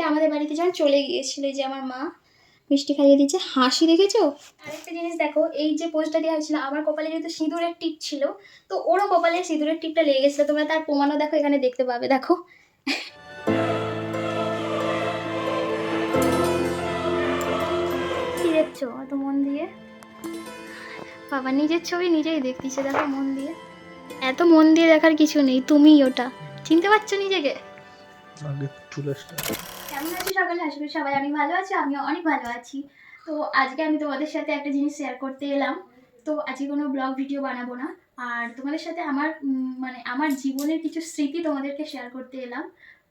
এটা আমাদের বাড়িতে যখন চলে গিয়েছিল যে আমার মা। মিষ্টি খাইয়ে দিচ্ছে হাসি দেখেছ? আরেকটা জিনিস দেখো, এই যে পোস্টটা দেওয়া হয়েছিল, আমার কপালে যেহেতু সিঁদুরের টিপ ছিল, তো ওরও কপালে সিঁদুরের টিপটা লেগে গেছিল। তোমরা তার প্রমাণও দেখো, এখানে দেখতে পাবে, দেখো। দেখছ? অত মন দিয়ে? বাবা, নিজের ছবি নিজেই দেখতেছে, দেখো মন দিয়ে। এত মন দিয়ে দেখার কিছু নেই, তুমিই ওটা। চিনতে পারছ নিজেকে? আগে কেমন আছি সকালে? আশা করি সবাই অনেক ভালো আছে, আমিও অনেক ভালো আছি। তো আজকে আমি তোমাদের সাথে একটা জিনিস শেয়ার করতে এলাম। তো আজকে কোনো ব্লগ ভিডিও বানাবো না। আর তোমাদের সাথে আমার মানে আমার জীবনের কিছু স্মৃতি তোমাদেরকে শেয়ার করতে এলাম।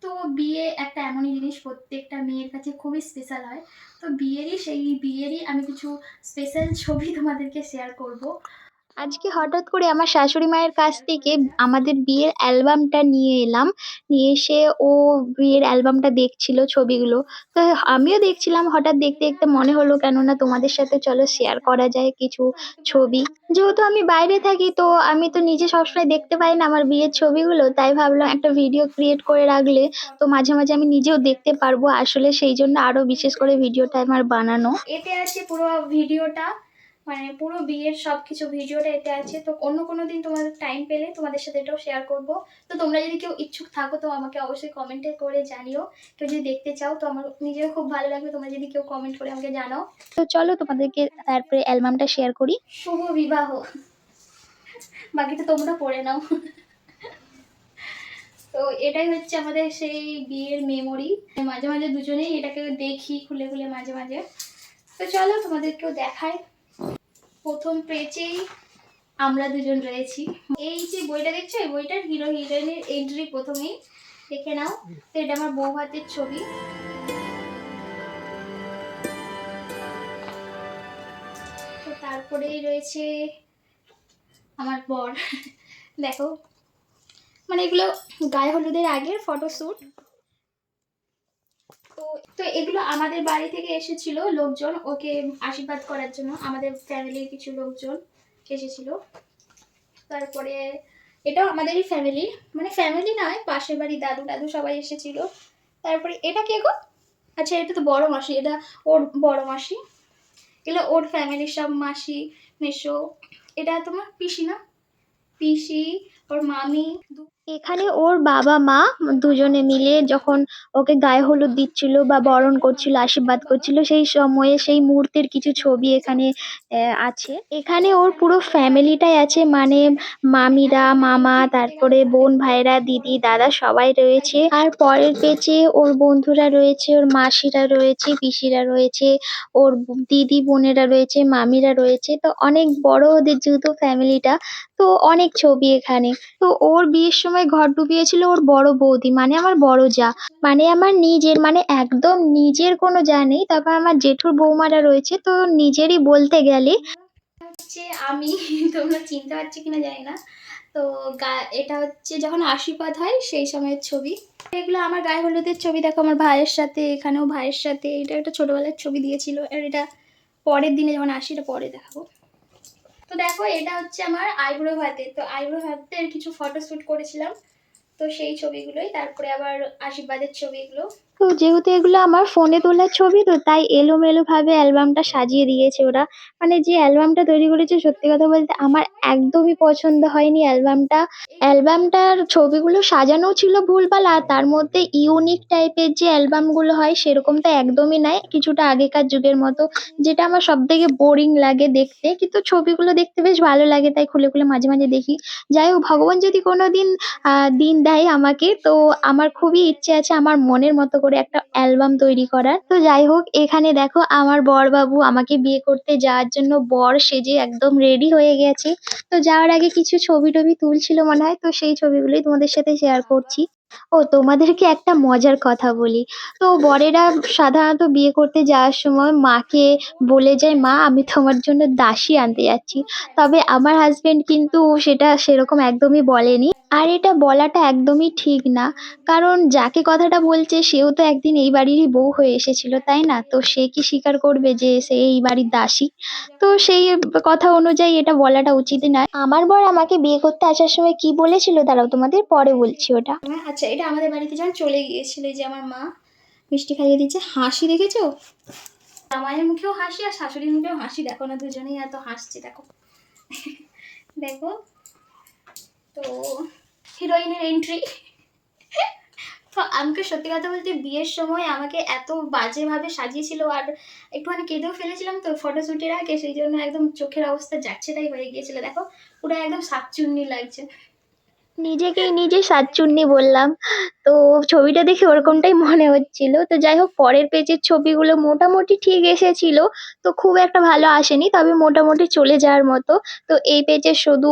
তো বিয়ে একটা এমনই জিনিস, প্রত্যেকটা মেয়ের কাছে খুবই স্পেশাল হয়। তো বিয়েরই সেই বিয়েরই আমি কিছু স্পেশাল ছবি তোমাদেরকে শেয়ার করব। আজকে হঠাৎ করে আমার শাশুড়ি মায়ের কাছ থেকে আমাদের বিয়ের অ্যালবামটা নিয়ে এলাম। নিয়ে এসে ও বিয়ের অ্যালবামটা দেখছিল ছবিগুলো। তো আমিও দেখছিলাম, হঠাৎ দেখতে দেখতে মনে হলো কেননা তোমাদের সাথে চলো শেয়ার করা যায় কিছু ছবি। যেহেতু আমি বাইরে থাকি, তো আমি তো নিজে সবসময় দেখতে পাই না আমার বিয়ের ছবিগুলো। তাই ভাবলাম একটা ভিডিও ক্রিয়েট করে রাখলে তো মাঝে মাঝে আমি নিজেও দেখতে পারব। আসলে সেই জন্য আরও বিশেষ করে ভিডিওটা আমার বানানো। এতে আছে পুরো ভিডিওটা মানে পুরো বিয়ের সব কিছু ভিডিওটা এতে আছে। তো অন্য কোনো দিন তোমাদের টাইম পেলে তোমাদের সাথে এটাও শেয়ার করব। তো তোমরা যদি কেউ ইচ্ছুক থাকো তো আমাকে অবশ্যই কমেন্টে করে জানিও। কেউ যদি দেখতে চাও তো আমার নিজেরও খুব ভালো লাগবে। তোমরা যদি কেউ কমেন্ট করে আমাকে জানাও। তো চলো তোমাদেরকে তারপরে অ্যালবামটা শেয়ার করি। শুভ বিবাহ। বাকিটা তোমরা পড়ে নাও। তো এটাই হচ্ছে আমাদের সেই বিয়ের মেমোরি মাঝে মাঝে দুজনেই এটাকে দেখি খুলে খুলে মাঝে মাঝে। তো চলো তোমাদেরকেও দেখাই। প্রথম পেজেই আমরা দুজন রয়েছি। এই যে বইটা দেখছ, এই বইটার হিরো হিরোইনের এন্ট্রি প্রথমেই দেখে নাও। তো এটা আমার বউ হাতের ছবি। তো তারপরেই রয়েছে আমার বর। দেখো মানে এগুলো গায়ে হলুদের আগের ফটোশ্যুট তো তো এগুলো আমাদের বাড়ি থেকে এসেছিল লোকজন, ওকে আশীর্বাদ করার জন্য। আমাদের ফ্যামিলির কিছু লোকজন এসেছিল। তারপরে এটাও আমাদেরই ফ্যামিলি মানে ফ্যামিলি নয়, পাশের বাড়ি দাদু দাদু সবাই এসেছিল। তারপরে এটা কে গো? আচ্ছা এটা তো বড় মাসি, এটা ওর বড় মাসি। এগুলো ওর ফ্যামিলির সব মাসি মেশো এটা তোমার পিসি না? পিসি, ওর মামি এখানে ওর বাবা মা দুজনে মিলে যখন ওকে গায়ে হলুদ দিচ্ছিল বা বরণ করছিল, আশীর্বাদ করছিল, সেই সময়ে সেই মুহূর্তের কিছু ছবি এখানে আছে। এখানে ওর পুরো ফ্যামিলিটাই আছে মানে মামিরা, মামা, তারপরে বোন, ভাইরা, দিদি, দাদা সবাই রয়েছে। আর পরের পেজে ওর বন্ধুরা রয়েছে, ওর মাসিরা রয়েছে, পিসিরা রয়েছে, ওর দিদি বোনেরা রয়েছে, মামিরা রয়েছে। তো অনেক বড় ওদের যেহেতু ফ্যামিলিটা, তো অনেক ছবি এখানে। তো ওর বিয়ের সময় ঘর ডুবিয়েছিল ওর বড় বৌদি মানে আমার বড় যা মানে আমার নিজের মানে একদম নিজের কোনো যা নেই, তারপর আমার জেঠুর বৌমারা রয়েছে, তো নিজেরই বলতে গেলে। হচ্ছে আমি, তোমরা চিনতে পারছ কিনা জানি না, তো গা- এটা হচ্ছে যখন আশীর্বাদ হয় সেই সময়ের ছবি। এগুলো আমার গায়ে হলুদের ছবি, দেখো আমার ভাইয়ের সাথে, এখানেও ভাইয়ের সাথে, এটা একটা ছোটবেলার ছবি দিয়েছিল, আর এটা পরের দিনে যখন আসি, এটা পরে দেখাবো। তো দেখো, এটা হচ্ছে আমার আইব্রো ভাতে তো আইব্রো ভাতের কিছু ফটো শ্যুট করেছিলাম। তো সেই ছবিগুলোই, তারপরে আবার আশীর্বাদের ছবিগুলো। তো যেহেতু এগুলো আমার ফোনে তোলা ছবি তো তাই এলোমেলো ভাবে অ্যালবামটা সাজিয়ে দিয়েছে ওরা। মানে যে অ্যালবামটা তৈরি করেছে সত্যি কথা বলতে আমার একদমই পছন্দ হয়নি অ্যালবামটা। অ্যালবামটার ছবিগুলো সাজানো ছিল ভুলভাল আর তার মধ্যে ইউনিক টাইপের যে অ্যালবামগুলো হয় সেরকম তো একদমই নাই। কিছুটা আগেকার যুগের মতো যেটা আমার সব থেকে বোরিং লাগে দেখতে। কিন্তু ছবিগুলো দেখতে বেশ ভালো লাগে তাই খুলে খুলে মাঝে মাঝে দেখি। যাই হোক ভগবান যদি কোনো দিন আহ, দিন দেয় আমাকে তো আমার খুবই ইচ্ছে আছে আমার মনের মতো করে একটা অ্যালবাম তৈরি করার। তো যাই হোক, এখানে দেখো আমার বরবাবু আমাকে বিয়ে করতে যাওয়ার জন্য বর সেজে একদম রেডি হয়ে গেছে। তো যাওয়ার আগে কিছু ছবি টবি তুলছিল মনে হয়, তো সেই ছবিগুলোই তোমাদের সাথে শেয়ার করছি। ও, তোমাদেরকে একটা মজার কথা বলি। তো বরেরা সাধারণত বিয়ে করতে যাওয়ার সময় মাকে বলে যায়, মা, আমি তোমার জন্য দাসী আনতে যাচ্ছি। তবে আমার হাজবেন্ড কিন্তু সেটা সেরকম একদমই বলেনি। আর এটা বলাটা একদমই ঠিক না। কারণ যাকে কথাটা বলছে, সেও তো একদিন এই বাড়িরই বউ হয়ে এসেছিল, তাই না? তো সে কি স্বীকার করবে যে সে এই বাড়ির দাসী? তো সেই কথা অনুযায়ী এটা বলাটা উচিত নয়। আমার বর আমাকে বিয়ে করতে আসার সময় কি বলেছিল? দাঁড়াও, তোমাদের পরে বলছি ওটা। আচ্ছা এটা আমাদের বাড়িতে যখন চলে গিয়েছিল যে আমার মা মিষ্টি খাইয়ে দিচ্ছে, হাসি দেখেছ? জামাইয়ের মুখেও হাসি আর শাশুড়ির মুখেও হাসি, দেখো না দুজনেই এত হাসছে, দেখো। দেখো। তো হিরোইনের এন্ট্রি তো আমাকে সত্যি কথা বলতে বিয়ের সময় আমাকে এত বাজেভাবে সাজিয়েছিল আর একটুখানি কেঁদেও ফেলেছিলাম তো ফটোশ্যুটের আগে, সেই জন্য একদম চোখের অবস্থা যাচ্ছে তাই হয়ে গিয়েছিল। দেখো, পুরো একদম সাপচুন্নি লাগছে। নিজেকেই নিজে সাতচুন্নি বললাম। তো ছবিটা দেখে ওরকমটাই মনে হচ্ছিল। তো যাই হোক, পরের পেজের ছবিগুলো মোটামুটি ঠিক এসেছিল। তো খুব একটা ভালো আসেনি, তবে মোটামুটি চলে যাওয়ার মতো। তো এই পেজে শুধু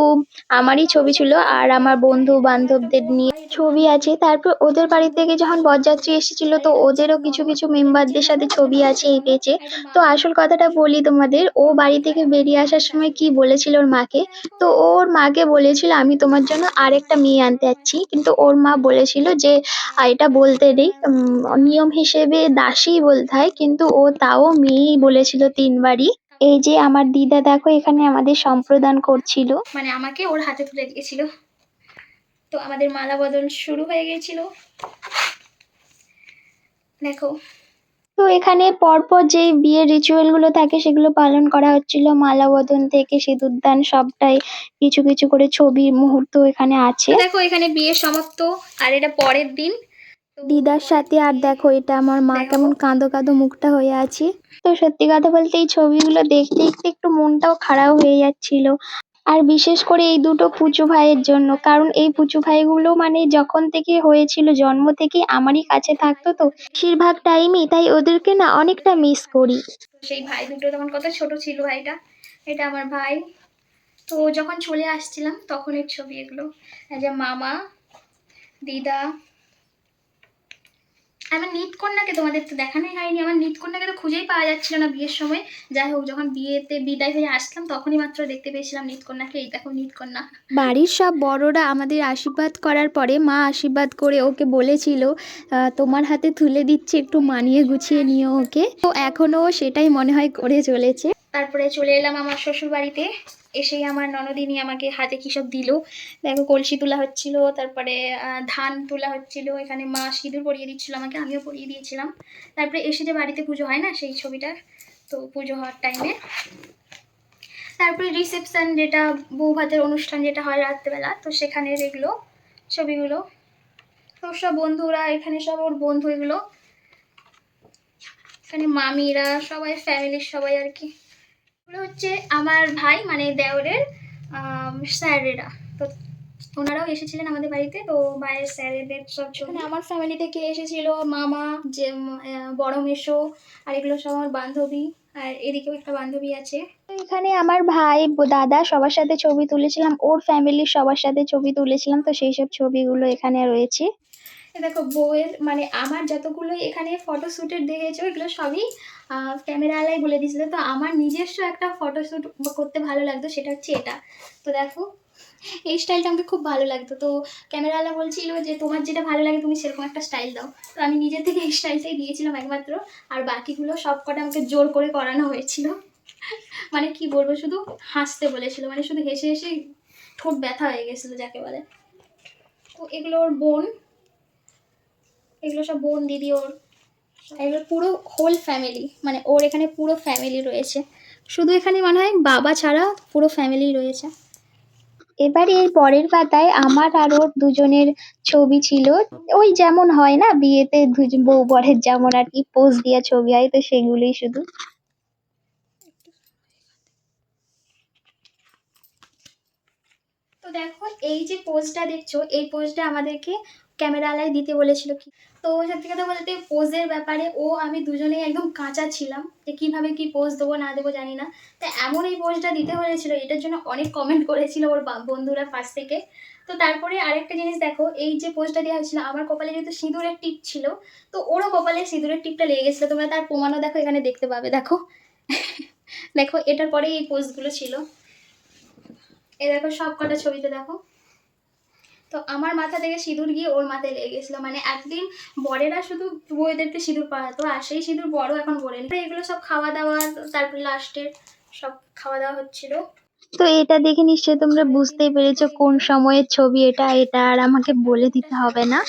আমারই ছবি ছিল আর আমার বন্ধু বান্ধবদের নিয়ে ছবি আছে। তারপর ওদের বাড়ি থেকে যখন বরযাত্রী এসেছিল, তো ওদেরও কিছু কিছু মেম্বারদের সাথে ছবি আছে এই পেজে। তো আসল কথাটা বলি তোমাদের, ও বাড়ি থেকে বেরিয়ে আসার সময় কি বলেছিল ওর মাকে? তো ওর মাকে বলেছিল, আমি তোমার জন্য আরেকটা মেয়ে আনতে যাচ্ছি। কিন্তু ওর মা বলেছিল যে "আ, এটা বলতে নেই। উম, নিয়ম হিসেবে দাসী বলতে হয় কিন্তু ও তাও মেয়েই বলেছিল তিনবারই। এই যে আমার দিদা দেখো এখানে আমাদের সম্প্রদান করছিল। মানে আমাকে ওর হাতে তুলে দিয়েছিল। তো আমাদের মালা বদল শুরু হয়ে গেছিল দেখো তো এখানে পরপর যে বিয়ের রিচুয়ালগুলো থাকে সেগুলো পালন করা হচ্ছিল। মালা বদন থেকে সিঁদুরদান সবটাই কিছু কিছু করে ছবির মুহূর্ত এখানে আছে। দেখো এখানে বিয়ে সমাপ্ত। আর এটা পরের দিন। দিদার সাথে আর দেখো এটা আমার মা কেমন কাঁদো কাঁদো মুখটা হয়ে আছে। তো সত্যি কথা বলতে এই ছবিগুলো দেখতে দেখতে একটু মনটাও খারাপ হয়ে যাচ্ছিল। আর বিশেষ করে এই দুটো পুচু ভাইয়ের জন্য। কারণ এই পুচু ভাইগুলো মানে যখন থেকে হয়েছিল, জন্ম থেকে আমারই কাছে থাকতো তো, বেশিরভাগ টাইমই তাই ওদেরকে না অনেকটা মিস করি। সেই ভাই দুটো তখন কত ছোট ছিল ভাইটা, এটা আমার ভাই। তো যখন চলে আসছিলাম তখন এর ছবি এগুলো। যে মামা, দিদা আমার নিত কন্যাকে তোমাদের তো দেখানোই হয়নি। আমার নিত কন্যাকে তো খুঁজেই পাওয়া যাচ্ছিল না বিয়ের সময়। যাই হোক যখন বিয়েতে বিদায় হয়ে আসলাম তখনই মাত্র দেখতে পেয়েছিলাম নিত কন্যাকে এই দেখো নিত কন্যা বাড়ির সব বড়রা আমাদের আশীর্বাদ করার পরে মা আশীর্বাদ করে ওকে বলেছিল তোমার হাতে তুলে দিচ্ছে একটু মানিয়ে গুছিয়ে নিও ওকে। তো এখনও ও সেটাই মনে হয় করে চলেছে। তারপরে চলে এলাম আমার শ্বশুর বাড়িতে এসেই আমার ননদিনী আমাকে হাতে কী সব দিল? দেখো, কলসি তোলা হচ্ছিল, তারপরে ধান তোলা হচ্ছিল, এখানে মা সিঁদুর পরিয়ে দিচ্ছিল আমাকে, আমিও পরিয়ে দিয়েছিলাম। তারপরে এসে যে বাড়িতে পুজো হয় না, সেই ছবিটা, তো পুজো হওয়ার টাইমে তারপরে রিসেপশন যেটা বউ ভাতের অনুষ্ঠান যেটা হয় রাত্রেবেলা, তো সেখানে এগুলো ছবিগুলো। তো সব বন্ধুরা, এখানে সব ওর বন্ধু এগুলো। এখানে মামিরা, সবাই ফ্যামিলির সবাই আর কি। এগুলো হচ্ছে আমার ভাই মানে দেওরের স্যারেরা। তো ওনারাও এসেছিলেন আমাদের বাড়িতে তো ভাইয়ের স্যারেদের সব ছবি আমার ফ্যামিলি থেকে এসেছিল? মামা যে বড় মেশো আর এগুলো সব আমার বান্ধবী আর এদিকেও একটা বান্ধবী আছে। তো এখানে আমার ভাই দাদা সবার সাথে ছবি তুলেছিলাম। ওর ফ্যামিলির সবার সাথে ছবি তুলেছিলাম তো সেই সব ছবিগুলো এখানে রয়েছে। দেখো বউয়ের মানে আমার যতগুলো এখানে ফটোশ্যুটের দেখেছ, এগুলো সবই ক্যামেরাওয়ালাই বলে দিয়েছিল তো আমার নিজস্ব একটা ফটোশ্যুট করতে ভালো লাগতো, সেটা হচ্ছে এটা। তো দেখো, এই স্টাইলটা আমাকে খুব ভালো লাগতো। তো ক্যামেরাওয়ালা বলছিল যে, তোমার যেটা ভালো লাগে, তুমি সেরকম একটা স্টাইল দাও। তো আমি নিজের থেকে এই স্টাইলটাই দিয়েছিলাম একমাত্র, আর বাকিগুলো সব কটা আমাকে জোর করে করানো হয়েছিল। মানে কি বলব, শুধু হাসতে বলেছিল মানে শুধু হেসে হেসে ঠোঁট ব্যথা হয়ে গেছিল, যাকে বলে। তো এগুলো ওর বোন এগুলো সব বোন দিদি ওর। এগুলো পুরো হোল ফ্যামিলি মানে ওর এখানে পুরো ফ্যামিলি রয়েছে। শুধু এখানে মনে হয় বাবা ছাড়া পুরো ফ্যামিলি রয়েছে। এবার এই পরের পাতায় আমার আর ওর দুজনের ছবি ছিল। ওই যেমন হয় না, বিয়েতে বউ বরের যেমন আর কি পোজ দিয়ে ছবি হয়, তো সেগুলোই শুধু। তো দেখো, এই যে পোজটা দেখছ, এই পোজটা আমাদেরকে ক্যামেরালায় দিতে বলেছিল কি? তো সত্যি কথা বলতে পোজের ব্যাপারে ও, আমি দুজনেই একদম কাঁচা ছিলাম যে কীভাবে কি পোজ দেবো, না দেবো জানি না। তো এমন এই পোজটা দিতে বলেছিল, এটার জন্য অনেক কমেন্ট করেছিল ওর বন্ধুরা পাশ থেকে। তো তারপরে আরেকটা জিনিস দেখো, এই যে পোজটা দেওয়া হয়েছিল, আমার কপালে যেহেতু সিঁদুরের টিপ ছিল, তো ওরও কপালে সিঁদুরের টিপটা লেগে গেছিল। তোমরা তার প্রমাণও দেখো, এখানে দেখতে পাবে, দেখো। দেখো, এটার পরেই এই পোজগুলো ছিল। এই দেখো সব কটা ছবিতে দেখো। তো আমার মাথা থেকে সিঁদুর গিয়ে ওর মাথায় লেগে গেছিল। মানে একদিন বরেরা শুধু বউদেরকে সিঁদুর পাড়াতো আর সেই সিঁদুর বড় এখন নি এগুলো সব খাওয়া দাওয়া তারপরে লাস্টের সব খাওয়া দাওয়া হচ্ছিল। তো এটা দেখে নিশ্চয়ই তোমরা বুঝতেই পেরেছ কোন সময়ের ছবি এটা এটা আর আমাকে বলে দিতে হবে না।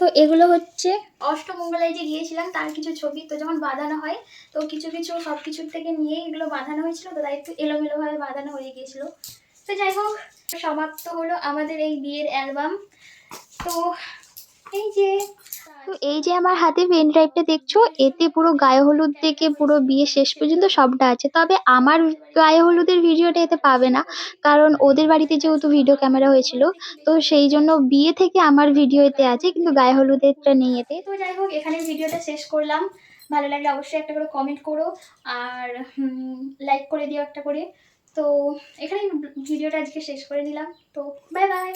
তো এগুলো হচ্ছে অষ্টমঙ্গলায় যে গিয়েছিলাম তার কিছু ছবি তো যখন বাঁধানো হয় তো কিছু কিছু সব কিছুর থেকে নিয়ে এগুলো বাঁধানো হয়েছিল তো তাই একটু এলোমেলোভাবে বাঁধানো হয়ে গিয়েছিল। তো যাই হোক সমাপ্ত হলো আমাদের এই বিয়ের অ্যালবাম। তো এই যে তো এই যে আমার হাতে পেন ড্রাইভটা দেখছ এতে পুরো গায়ে হলুদ থেকে পুরো বিয়ে শেষ পর্যন্ত সবটা আছে। তবে আমার গায়ে হলুদের ভিডিওটা এতে পাবে না কারণ ওদের বাড়িতে যেহেতু ভিডিও ক্যামেরা হয়েছিল তো সেই জন্য বিয়ে থেকে আমার ভিডিও এতে আছে কিন্তু গায়ে হলুদেরটা নেই এতে। তো যাই হোক এখানে ভিডিওটা শেষ করলাম। ভালো লাগলে অবশ্যই একটা করে কমেন্ট করো আর লাইক করে দিও একটা করে। তো এখানেই ভিডিওটা আজকে শেষ করে নিলাম তো বাই বাই